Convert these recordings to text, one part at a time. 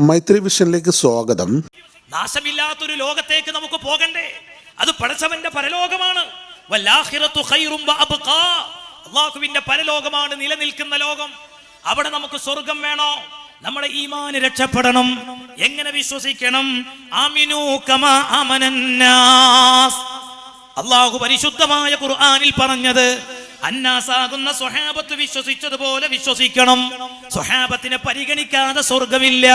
മൈത്രി വിഷനിലേക്ക് സ്വാഗതം. നാശമില്ലാത്തൊരു ലോകത്തേക്ക് നമുക്ക് പോകണ്ടേ? അത് പടച്ചവന്റെ പരലോകമാണ്. അള്ളാഹുവിന്റെ പരലോകമാണ് നിലനിൽക്കുന്ന ലോകം. അവിടെ നമുക്ക് സ്വർഗം വേണോ? നമ്മുടെ ഈമാന് രക്ഷപ്പെടണം. എങ്ങനെ വിശ്വസിക്കണം? ആമിനു കമാ അമനന്നാസ് അള്ളാഹു പരിശുദ്ധമായ ഖുർആനിൽ പറഞ്ഞത് അന്നാസാകുന്ന സ്വഹാബത്ത് വിശ്വസിച്ചതുപോലെ വിശ്വസിക്കണം. സ്വഹാബത്തിനെ പരിഗണിക്കാതെ സ്വർഗമില്ല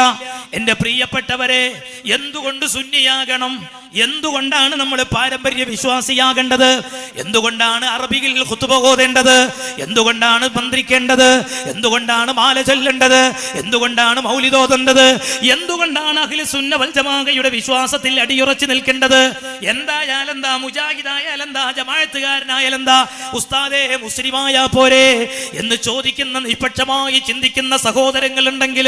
എന്റെ പ്രിയപ്പെട്ടവരെ എന്തുകൊണ്ട് ശൂന്യയാകണം എന്തുകൊണ്ടാണ് നമ്മൾ പാരമ്പര്യ വിശ്വാസിയാകേണ്ടത്? എന്തുകൊണ്ടാണ് അറബിയിൽ ഖുതുബ ഓതേണ്ടത്? എന്തുകൊണ്ടാണ് മന്ത്രിക്കേണ്ടത്? എന്തുകൊണ്ടാണ് മാല ചൊല്ലേണ്ടത്? എന്തുകൊണ്ടാണ് മൗലിതോതേണ്ടത് എന്തുകൊണ്ടാണ് അഖില സുന്ന വൽജമാകയുടെ വിശ്വാസത്തിൽ അടിയുറച്ചു നിൽക്കേണ്ടത്? എന്തായാലെന്താ മുജാഹിദായാലെന്താ ജമാഅത്തുകാരനായാലെന്താ? ഉസ്താദേ മുസ്ലിമായ പോരെ എന്ന് ചോദിക്കുന്ന നിഷ്പക്ഷമായി ചിന്തിക്കുന്ന സഹോദരങ്ങൾ ഉണ്ടെങ്കിൽ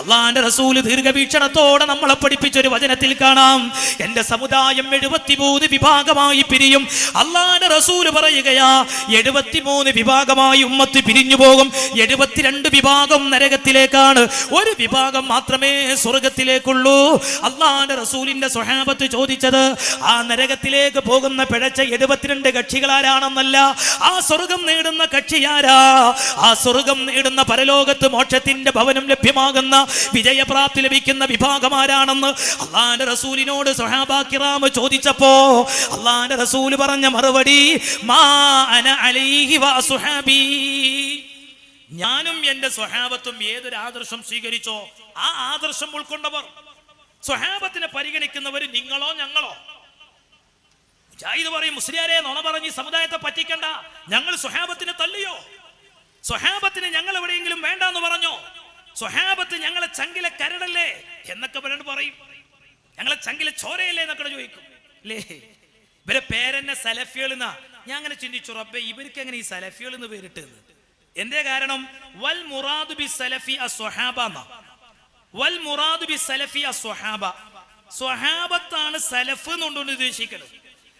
അള്ളാന്റെ റസൂൽ ദീർഘവീക്ഷണത്തോടെ നമ്മളെ പഠിപ്പിച്ചൊരു വചനത്തിൽ കാണാം. എന്റെ സമുദായം എഴുപത്തിമൂന്ന് വിഭാഗമായി പിരിയും. അള്ളാന്റെ റസൂൽ പറയുകയാ എഴുപത്തിമൂന്ന് വിഭാഗമായി ഉമ്മത്ത് പിരിഞ്ഞു പോകും. എഴുപത്തിരണ്ട് വിഭാഗം നരകത്തിലേക്കാണ്. ഒരു വിഭാഗം മാത്രമേ സ്വർഗത്തിലേക്കുള്ളൂ. അള്ളാന്റെ റസൂലിന്റെ സ്വഹാബത്ത് ചോദിച്ചത് ആ നരകത്തിലേക്ക് പോകുന്ന പിഴച്ച എഴുപത്തിരണ്ട് കക്ഷികളാരാണെന്നല്ല ആ സ്വർഗം നേടുന്ന കക്ഷി ആരാ? ആ സ്വർഗം നേടുന്ന പരലോകത്ത് മോക്ഷത്തിന്റെ ഭവനം ലഭ്യമാകുന്ന വിജയപ്രാപ്തി ലഭിക്കുന്ന വിഭാഗമാരാണെന്ന് അള്ളാന്റെ റസൂലിനോട് സ്വഹാബാക്കിറാമ് ചോദിച്ചപ്പോ അള്ളാന്റെ റസൂൽ പറഞ്ഞ മറുപടി അലൈഹി ഞാനും എന്റെ സ്വഹാബത്തും ഏതൊരു ആദർശം സ്വീകരിച്ചോ ആ ആദർശം ഉൾക്കൊണ്ടവർ. സ്വഹാബത്തിനെ പരിഗണിക്കുന്നവർ നിങ്ങളോ ഞങ്ങളോ? മുജാഹിദ് പറയും മുസ്ലിയാരെ നുണ പറഞ്ഞ് സമുദായത്തെ പറ്റിക്കണ്ട. ഞങ്ങൾ സ്വഹാബത്തിനെ തള്ളിയോ? സ്വഹാബത്തിന് ഞങ്ങൾ എവിടെയെങ്കിലും വേണ്ടെന്ന് പറഞ്ഞോ? സ്വഹാബത്ത് ഞങ്ങളെ ചങ്കിലെ കരടല്ലേ? എന്നൊക്കെ പറയും. ഞങ്ങളെ ചങ്കിലെ ചോരയല്ലേ എന്നൊക്കെ ചോദിക്കും. അല്ലേ ഇവരെ പേരെന്നെ സലഫികൾ എന്നാ. ഞാൻ അങ്ങനെ ചിന്തിച്ചു റബ്ബെ ഇവർക്ക് എങ്ങനെ ഈ സലഫികൾ എന്ന് പേരിട്ട് എന്തേ കാരണം? വൽ മുറാദു ബി സലഫി അസ്വഹാബ വൽ മുറാദു ബി സലഫി അസ്വഹാബ സ്വഹാബത്താണ് സലഫ് എന്നുകൊണ്ടുകൊണ്ട് ഉദ്ദേശിക്കുന്നത്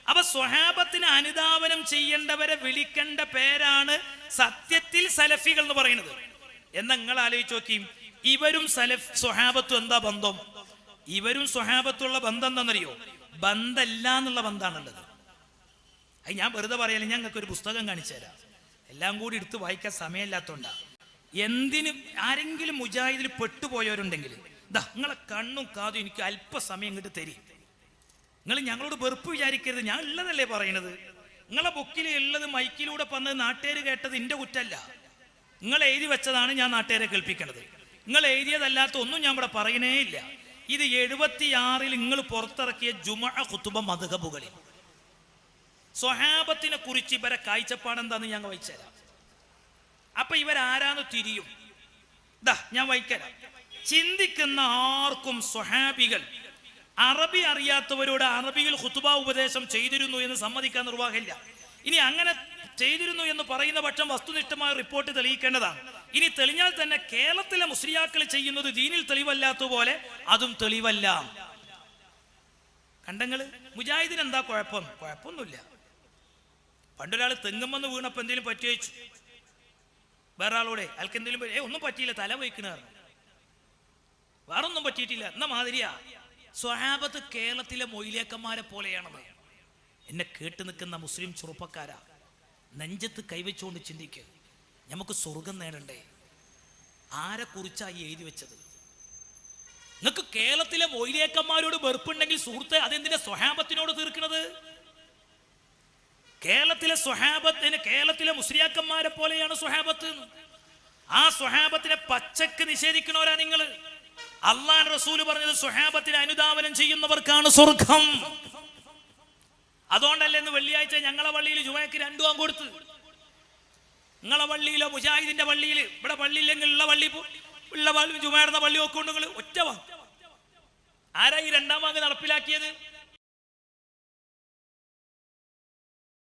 അപ്പൊ സ്വഹാബത്തിന് അനുധാവനം ചെയ്യേണ്ടവരെ വിളിക്കേണ്ട പേരാണ് സത്യത്തിൽ സലഫികൾ എന്ന് പറയുന്നത്. എന്ന് നിങ്ങൾ നോക്കി. ഇവരും സലഫ് സ്വഹാബത്തും എന്താ ബന്ധം? ഇവരും സ്വഹാബത്തുള്ള ബന്ധം എന്താണെന്നറിയോ ബന്ധമല്ല എന്നുള്ള ബന്ധമാണുള്ളത് അത് ഞാൻ വെറുതെ പറയാലും ഞാൻ ഒരു പുസ്തകം കാണിച്ചു തരാം എല്ലാം കൂടി എടുത്ത് വായിക്കാൻ സമയമില്ലാത്തതുകൊണ്ടാണ് എന്തിന് ആരെങ്കിലും മുജാഹിദിൽ പെട്ടുപോയവരുണ്ടെങ്കിൽ ഇതാ നിങ്ങളെ കണ്ണും കാതും എനിക്ക് അല്പസമയം ഇങ്ങോട്ട് തരി. നിങ്ങൾ ഞങ്ങളോട് വെറുപ്പ് വിചാരിക്കരുത് ഞാൻ ഉള്ളതല്ലേ പറയണത്. നിങ്ങളെ ബുക്കിൽ ഉള്ളത് മൈക്കിലൂടെ പറഞ്ഞത് നാട്ടുകാർ കേട്ടത് എന്റെ കുറ്റല്ല. നിങ്ങൾ എഴുതി വെച്ചതാണ് ഞാൻ നാട്ടുകാരെ കേൾപ്പിക്കണത്. നിങ്ങൾ എഴുതിയതല്ലാത്ത ഒന്നും ഞാൻ ഇവിടെ പറയണേ ഇല്ല. ഇത് എഴുപത്തിയാറിൽ നിങ്ങൾ പുറത്തിറക്കിയ ജുമ കുത്തുബ മധുഹബുകളിൽ സ്വഹാബത്തിനെ കുറിച്ച് ഇവരെ കാഴ്ചപ്പാടെന്താന്ന് ഞങ്ങൾ വായിച്ചുതരാം. അപ്പൊ ഇവരാരാന്ന് തിരിയും. ദാ ഞാൻ വായിക്കരാം. ചിന്തിക്കുന്ന ആർക്കും സ്വഹാബികൾ അറബി അറിയാത്തവരോട് അറബിയിൽ ഹുത്തുബ ഉപദേശം ചെയ്തിരുന്നു എന്ന് സമ്മതിക്കാൻ നിർവാഹമില്ല. ഇനി അങ്ങനെ ചെയ്തിരുന്നു എന്ന് പറയുന്ന പക്ഷം വസ്തുനിഷ്ഠമായ റിപ്പോർട്ട് തെളിയിക്കേണ്ടതാണ്. ഇനി തെളിഞ്ഞാൽ തന്നെ കേരളത്തിലെ മുസ്ലിയാക്കൾ ചെയ്യുന്നത് ദീനിൽ തെളിവല്ലാത്തതുപോലെ അതും തെളിവല്ല. കണ്ടങ്ങൾ? മുജാഹിദിന് എന്താ കുഴപ്പം? കുഴപ്പമൊന്നുമില്ല. പണ്ടൊരാൾ തെങ്ങുമെന്ന് വീണപ്പോ എന്തെങ്കിലും പറ്റി വെച്ചു വേറെ ആളോടെ അയാൾക്ക് എന്തെങ്കിലും ഏ ഒന്നും പറ്റിയില്ല തല വയ്ക്കണ വേറൊന്നും പറ്റിയിട്ടില്ല എന്നാ മാതിരിയാ. സ്വഹാബത്ത് കേരളത്തിലെ മൊയിലേക്കന്മാരെ പോലെയാണത്. എന്നെ കേട്ട് നിൽക്കുന്ന മുസ്ലിം ചെറുപ്പക്കാരാ. നെഞ്ചത്ത് കൈവച്ചുകൊണ്ട് ചിന്തിക്കുക നമുക്ക് സ്വർഗം നേടണ്ടേ? ആരെ ഈ എഴുതി വെച്ചത്? നിങ്ങൾക്ക് കേരളത്തിലെ മൊയിലേക്കന്മാരോട് വെറുപ്പുണ്ടെങ്കിൽ സുഹൃത്തെ അതെന്തിനെ സ്വഹാബത്തിനോട് തീർക്കണത്? കേരളത്തിലെ സ്വഹാബത്തിന് കേരളത്തിലെ മുസ്ലിയാക്കന്മാരെ പോലെയാണ് സ്വഹാബത്ത്. ആ സ്വഹാബത്തിനെ പച്ചക്ക് നിഷേധിക്കണവരാ നിങ്ങൾ അള്ളാൻ റസൂൽ പറഞ്ഞത് സ്വഹാബത്തിനെ അനുദാപനം ചെയ്യുന്നവർക്കാണ് സ്വർഗം. അതുകൊണ്ടല്ലേ ഇന്ന് വെള്ളിയാഴ്ച ഞങ്ങളെ പള്ളിയിൽ ജുമയ്ക്ക് രണ്ടു കൊടുത്ത്. നിങ്ങളെ പള്ളിയിലോ മുജാഹിദിന്റെ പള്ളിയിൽ ഇവിടെ പള്ളിയില്ലെങ്കിൽ ഉള്ള പള്ളി ഉള്ള പള്ളി ജുമയുടെ പള്ളി ഒക്കെ ഉണ്ട് നിങ്ങൾ ആരാ ഈ രണ്ടാം വാങ്ങ് നടപ്പിലാക്കിയത്?